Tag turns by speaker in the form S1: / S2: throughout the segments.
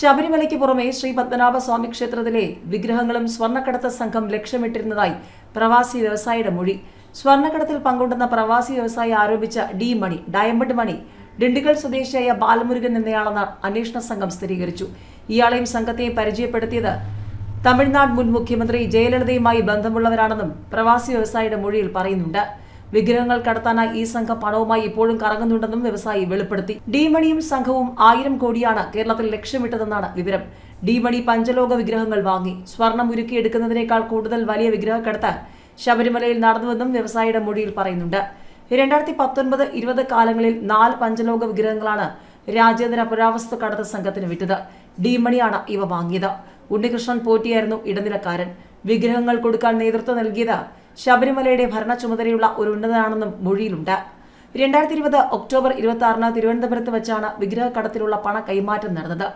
S1: ശബരിമലയ്ക്ക് പുറമെ ശ്രീ പത്മനാഭ സ്വാമി ക്ഷേത്രത്തിലെ വിഗ്രഹങ്ങളും സ്വർണക്കടത്ത് സംഘം ലക്ഷ്യമിട്ടിരുന്നതായി പ്രവാസി വ്യവസായിയുടെ മൊഴി. സ്വർണക്കടത്തിൽ പങ്കുണ്ടെന്ന പ്രവാസി വ്യവസായി ആരോപിച്ച ഡി മണി ഡയമണ്ട് മണി ഡിണ്ടിഗൽ സ്വദേശിയായ ബാലമുരുകൻ എന്നയാളെന്ന് അന്വേഷണ സംഘം സ്ഥിരീകരിച്ചു. ഇയാളെയും സംഘത്തെയും പരിചയപ്പെടുത്തിയത് തമിഴ്നാട് മുൻ മുഖ്യമന്ത്രി ജയലളിതയുമായി ബന്ധമുള്ളവരാണെന്നും പ്രവാസി വ്യവസായിയുടെ മൊഴിയിൽ പറയുന്നുണ്ട്. വിഗ്രഹങ്ങൾ കടത്താനായി ഈ സംഘം പണവുമായി ഇപ്പോഴും കറങ്ങുന്നുണ്ടെന്നും വ്യവസായി വെളിപ്പെടുത്തി. ഡിമണിയും സംഘവും ആയിരം കോടിയാണ് കേരളത്തിൽ ലക്ഷ്യമിട്ടതെന്നാണ് വിവരം. ഡിമണി പഞ്ചലോക വിഗ്രഹങ്ങൾ വാങ്ങി. സ്വർണം ഉരുക്കിയെടുക്കുന്നതിനേക്കാൾ കൂടുതൽ വലിയ വിഗ്രഹം കടത്താൻ ശബരിമലയിൽ നടന്നുവെന്നും വ്യവസായിയുടെ മൊഴിയിൽ പറയുന്നുണ്ട്. രണ്ടായിരത്തി പത്തൊൻപത് ഇരുപത് കാലങ്ങളിൽ നാല് പഞ്ചലോക വിഗ്രഹങ്ങളാണ് രാജ്യാന്തര പുരാവസ്തു കടത്ത് സംഘത്തിന് വിറ്റത്. ഡിമണിയാണ് ഇവ വാങ്ങിയത്. ഉണ്ണികൃഷ്ണൻ പോറ്റിയായിരുന്നു ഇടനിലക്കാരൻ. വിഗ്രഹങ്ങൾ കൊടുക്കാൻ നേതൃത്വം നൽകിയത് ശബരിമലയുടെ ഭരണ ചുമതലയുള്ള ഒരു ഉന്നതനാണെന്നും മൊഴിയിലുണ്ട്. രണ്ടായിരത്തി ഇരുപത് ഒക്ടോബർ ഇരുപത്തി ആറിന് തിരുവനന്തപുരത്ത് വെച്ചാണ് വിഗ്രഹ കടത്തിലുള്ള പണ കൈമാറ്റം നടന്നത്.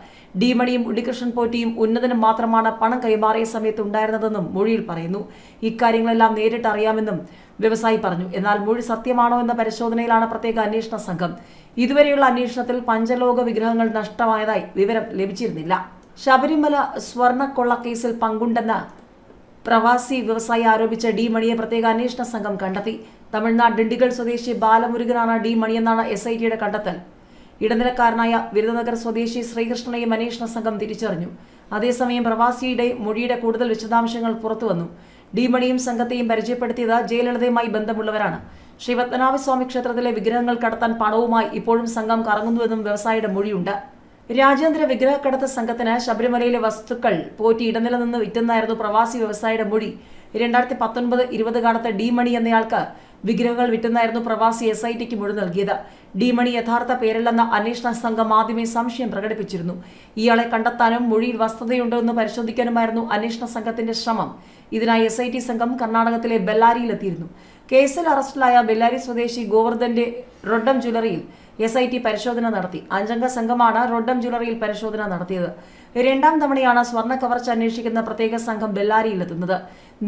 S1: ഡിമണിയും ഉണ്ണികൃഷ്ണൻ പോറ്റിയും ഉന്നതനും മാത്രമാണ് പണം കൈമാറിയ സമയത്ത് ഉണ്ടായിരുന്നതെന്നും മൊഴിയിൽ പറയുന്നു. ഇക്കാര്യങ്ങളെല്ലാം നേരിട്ട് അറിയാമെന്നും വ്യവസായി പറഞ്ഞു. എന്നാൽ മൊഴി സത്യമാണോ എന്ന പരിശോധനയിലാണ് പ്രത്യേക അന്വേഷണ സംഘം. ഇതുവരെയുള്ള അന്വേഷണത്തിൽ പഞ്ചലോക വിഗ്രഹങ്ങൾ നഷ്ടമായതായി വിവരം ലഭിച്ചിരുന്നില്ല. ശബരിമല സ്വർണക്കൊള്ള കേസിൽ പങ്കുണ്ടെന്ന് പ്രവാസി വ്യവസായി ആരോപിച്ച ഡി മണിയെ പ്രത്യേക അന്വേഷണ സംഘം കണ്ടെത്തി. തമിഴ്നാട് ഡിണ്ടിഗൽ സ്വദേശി ബാലമുരുകനാണ് ഡി മണിയെന്നാണ് എസ് ഐ ടിയുടെ കണ്ടെത്തൽ. ഇടനിലക്കാരനായ വിരുദനഗർ സ്വദേശി ശ്രീകൃഷ്ണനെയും അന്വേഷണ സംഘം തിരിച്ചറിഞ്ഞു. അതേസമയം പ്രവാസിയുടെ മൊഴിയുടെ കൂടുതൽ വിശദാംശങ്ങൾ പുറത്തുവന്നു. ഡി മണിയും സംഘത്തെയും പരിചയപ്പെടുത്തിയത് ജയലളിതയുമായി ബന്ധമുള്ളവരാണ്. ശ്രീ പത്മനാഭസ്വാമി ക്ഷേത്രത്തിലെ വിഗ്രഹങ്ങൾ കടത്താൻ പണവുമായി ഇപ്പോഴും സംഘം കറങ്ങുന്നുവെന്നും വ്യവസായിയുടെ മൊഴിയുണ്ട്. രാജ്യാന്തര വിഗ്രഹക്കടത്ത് സംഘത്തിന് ശബരിമലയിലെ വസ്തുക്കൾ പോറ്റി ഇടനില നിന്ന് വിറ്റെന്നായിരുന്നു പ്രവാസി വ്യവസായിയുടെ മൊഴി. രണ്ടായിരത്തി പത്തൊൻപത് ഇരുപത് കാലത്ത് ഡി മണി എന്നയാൾക്ക് വിഗ്രഹങ്ങൾ വിറ്റെന്നായിരുന്നു പ്രവാസി എസ് ഐ ടിക്ക് മൊഴി നൽകിയത്. ഡി മണി യഥാർത്ഥ പേരല്ലെന്ന അന്വേഷണ സംഘം ആദ്യമേ സംശയം പ്രകടിപ്പിച്ചിരുന്നു. ഇയാളെ കണ്ടെത്താനും മൊഴിയിൽ വസ്തുതയുണ്ടോ എന്ന് പരിശോധിക്കാനുമായിരുന്നു അന്വേഷണ സംഘത്തിന്റെ ശ്രമം. ഇതിനായി എസ് സംഘം കർണാടകത്തിലെ ബെല്ലാരിയിലെത്തിയിരുന്നു. കേസിൽ അറസ്റ്റിലായ ബെല്ലാരി സ്വദേശി ഗോവർദ്ധന്റെ റൊഡം ജ്വല്ലറിയിൽ എസ് ഐ ടി പരിശോധന നടത്തി. അഞ്ചംഗ സംഘമാണ് റൊഡം ജ്വല്ലറിയിൽ പരിശോധന നടത്തിയത്. രണ്ടാം തവണയാണ് സ്വർണ കവർച്ച അന്വേഷിക്കുന്ന പ്രത്യേക സംഘം ബെല്ലാരിയിലെത്തുന്നത്.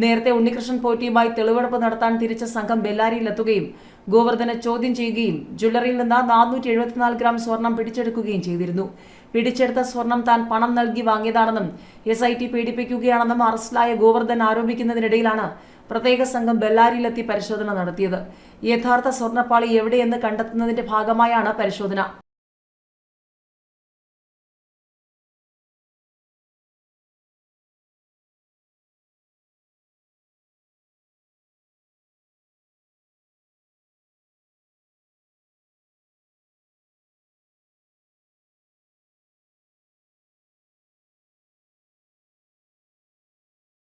S1: നേരത്തെ ഉണ്ണികൃഷ്ണൻ പോറ്റിയുമായി തെളിവെടുപ്പ് നടത്താൻ തിരിച്ച സംഘം ബെല്ലാരിയിലെത്തുകയും ഗോവർദ്ധനെ ചോദ്യം ചെയ്യുകയും ജ്വല്ലറിയിൽ നിന്ന് നാനൂറ്റി എഴുപത്തിനാല് ഗ്രാം സ്വർണം പിടിച്ചെടുക്കുകയും ചെയ്തിരുന്നു. പിടിച്ചെടുത്ത സ്വർണം താൻ പണം നൽകി വാങ്ങിയതാണെന്നും എസ് ഐ ടി പീഡിപ്പിക്കുകയാണെന്നും അറസ്റ്റിലായ ഗോവർദ്ധൻ ആരോപിക്കുന്നതിനിടയിലാണ് പ്രത്യേക സംഘം ബെല്ലാരിയിലെത്തി പരിശോധന നടത്തിയത്. യഥാർത്ഥ സ്വർണപ്പാളി എവിടെയെന്ന് കണ്ടെത്തുന്നതിന്റെ ഭാഗമായാണ് പരിശോധന.